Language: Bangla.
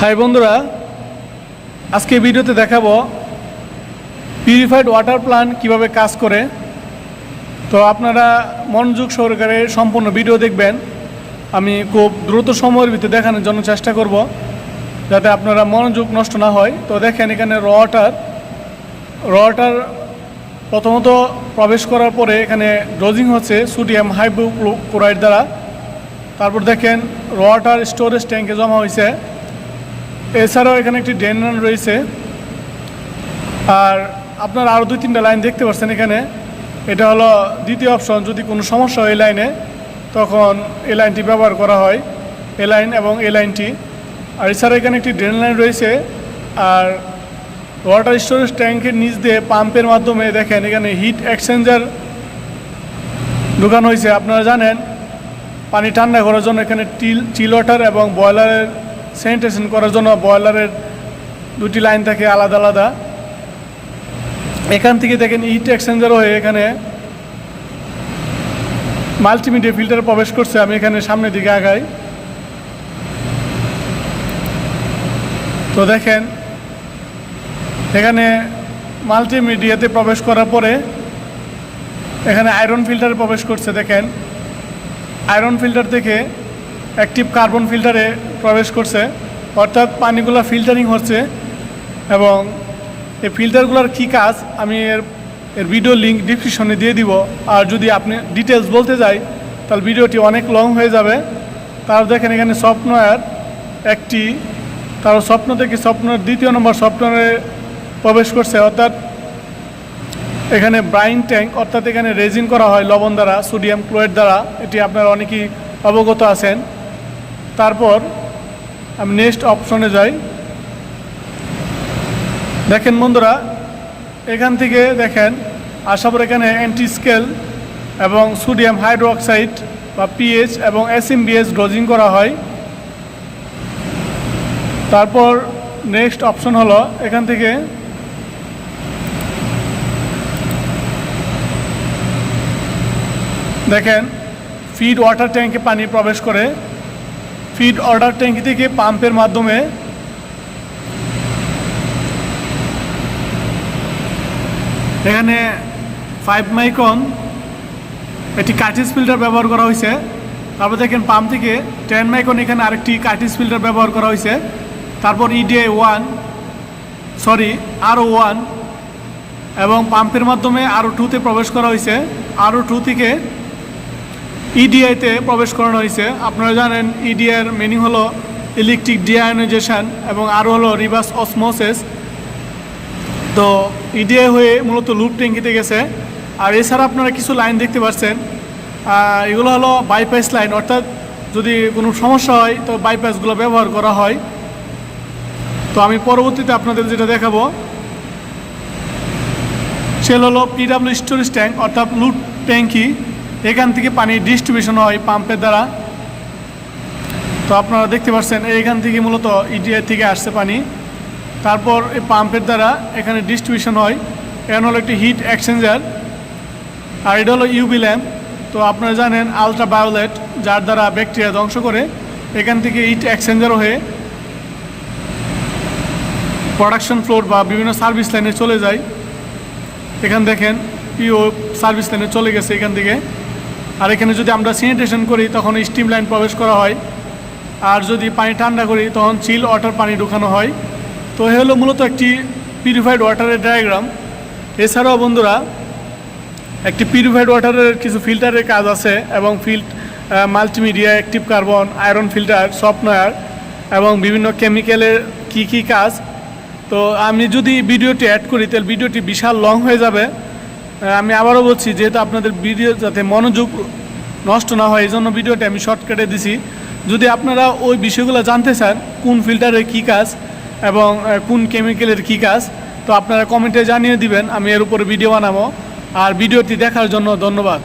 হাই বন্ধুরা, আজকে ভিডিওতে দেখাবো পিউরিফাইড ওয়াটার প্লান্ট কীভাবে কাজ করে। তো আপনারা মনোযোগ সহকারে সম্পূর্ণ ভিডিও দেখবেন। আমি খুব দ্রুত সময়ের ভিতরে দেখানোর জন্য চেষ্টা করব, যাতে আপনারা মনোযোগ নষ্ট না হয়। তো দেখেন এখানে র ওয়াটার র ওয়াটার প্রথমত প্রবেশ করার পরে এখানে ডোজিং হচ্ছে সোডিয়াম হাইড্রোক্লোরাইড দ্বারা। তারপর দেখেন র ওয়াটার স্টোরেজ ট্যাঙ্কে জমা হয়েছে। এছাড়াও এখানে একটি ড্রেন রান রয়েছে। আর আপনারা আরও দুই, তিনটা লাইন দেখতে পাচ্ছেন এখানে। এটা হলো দ্বিতীয় অপশন, যদি কোনো সমস্যা হয় এই লাইনে, তখন এই লাইনটি ব্যবহার করা হয়, এ লাইন এবং এ লাইনটি। আর এছাড়া এখানে একটি ড্রেন লাইন রয়েছে। আর ওয়াটার স্টোরেজ ট্যাঙ্কের নিচ দিয়ে পাম্পের মাধ্যমে দেখেন এখানে হিট এক্সচেঞ্জার ঢুকানো হয়েছে। আপনারা জানেন, পানি ঠান্ডা করার জন্য এখানে টিল চিল ওয়াটার এবং বয়লারের স্যানিটেশন করার জন্য বয়লারের দুটি লাইন থাকে আলাদা আলাদা। এখান থেকে দেখেন হিট এক্সচেঞ্জার হয়ে এখানে মাল্টিমিডিয়া ফিল্টার প্রবেশ করছে। আমি এখানে সামনের দিকে আগাই। তো দেখেন, এখানে মাল্টিমিডিয়াতে প্রবেশ করার পরে এখানে আয়রন ফিল্টারে প্রবেশ করছে। দেখেন আয়রন ফিল্টার থেকে অ্যাক্টিভ কার্বন ফিল্টারে প্রবেশ করছে। অর্থাৎ পানিগুলো ফিল্টারিং হচ্ছে এবং এই ফিল্টারগুলোর কী কাজ? আমি এর এর ভিডিও লিঙ্ক ডিসক্রিপশনে দিয়ে দিব। আর যদি আপনি ডিটেলস বলতে যাই, তাহলে ভিডিওটি অনেক লং হয়ে যাবে। তার দেখেন এখানে সফটওয়্যার একটি তার স্বপ্ন থেকে স্বপ্নের দ্বিতীয় নম্বর সফটওয়্যারে প্রবেশ করছে। অর্থাৎ এখানে ব্রাইন ট্যাঙ্ক অর্থাৎ এখানে রেজিন করা হয় লবণ দ্বারা সোডিয়াম ক্লোয়েড দ্বারা। এটি আপনারা অনেকেই অবগত আছেন। তারপর আমি নেক্সট অপশনে যাই। দেখেন বন্ধুরা, এখান থেকে দেখেন আসার এখানে অ্যান্টি স্কেল এবং সোডিয়াম হাইড্রোক্সাইড বা পিএইচ এবং এসএমবিএস ডোজিং করা হয়। তারপর নেক্সট অপশন হলো এখান থেকে দেখেন ফিড ওয়াটার ট্যাঙ্কে পানি প্রবেশ করে। ফিড অর্ডার ট্যাঙ্কি থেকে পাম্পের মাধ্যমে এখানে ফাইভ মাইকন একটি কার্টিস ফিল্টার ব্যবহার করা হয়েছে। তারপর দেখেন পাম্প থেকে টেন মাইকন এখানে আরেকটি কার্টিস ফিল্টার ব্যবহার করা হয়েছে। তারপর EDI one sorry RO one এবং পাম্পের মাধ্যমে আরও টুতে প্রবেশ করা হয়েছে। আরও টু থেকে ইডিআইতে প্রবেশ করানো হয়েছে। আপনারা জানেন ইডিআইয়ের মিনিং হলো ইলেকট্রিক ডিআয়নাইজেশন এবং আরও হলো রিভার্স অসমোসেস তো ইডিআই হয়ে মূলত লুপ ট্যাঙ্কিতে গেছে। আর এছাড়া আপনারা কিছু লাইন দেখতে পাচ্ছেন। এগুলো হলো বাইপাস লাইন অর্থাৎ যদি কোনো সমস্যা হয়, তো বাইপাসগুলো ব্যবহার করা হয়। তো আমি পরবর্তীতে আপনাদের যেটা দেখাবো সেল হলো পিডাব্লিউ স্টোরেজ ট্যাঙ্ক অর্থাৎ লুট ট্যাঙ্কি। এখান থেকে পানি ডিস্ট্রিবিউশন হয় পাম্পের দ্বারা। তো আপনারা দেখতে পাচ্ছেন, এইখান থেকে মূলত ইডিআই থেকে আসছে পানি। তারপর এই পাম্পের দ্বারা এখানে ডিস্ট্রিবিউশন হয়। এখানে হলো একটি হিট এক্সচেঞ্জার আর এটা হলো ইউবি ল্যাম্প তো আপনারা জানেন আলট্রা বায়োলেট যার দ্বারা ব্যাকটেরিয়া ধ্বংস করে, এখান থেকে হিট এক্সচেঞ্জার হয়ে প্রোডাকশন ফ্লোর বা বিভিন্ন সার্ভিস লাইনে চলে যায়। এখান দেখেন পিও সার্ভিস লাইনে চলে গেছে এখান থেকে। আর এখানে যদি আমরা স্যানিটেশন করি, তখন স্টিম লাইন প্রবেশ করা হয়। আর যদি পানি ঠান্ডা করি, তখন চিল ওয়াটার পানি ঢুকানো হয়। তো এ হলো মূলত একটি পিউরিফাইড ওয়াটারের ডায়াগ্রাম এছাড়াও বন্ধুরা, একটি পিউরিফাইড ওয়াটারের কিছু ফিল্টারের কাজ আছে এবং felt multimedia active carbon iron filter software এবং বিভিন্ন কেমিক্যালের কি কি কাজ। তো আমি যদি ভিডিওটি অ্যাড করি, তাহলে ভিডিওটি বিশাল লং হয়ে যাবে। আমি আবারও বলছি, যেহেতু আপনাদের ভিডিও যাতে মনোযোগ নষ্ট না হয় এই জন্য ভিডিওটি আমি শর্টকাটে দিছি। যদি আপনারা ওই বিষয়গুলো জানতে চান, কোন ফিল্টারের কী কাজ এবং কোন কেমিক্যালের কী কাজ, তো আপনারা কমেন্টে জানিয়ে দিবেন, আমি এর উপরে ভিডিও বানাবো। আর ভিডিওটি দেখার জন্য ধন্যবাদ।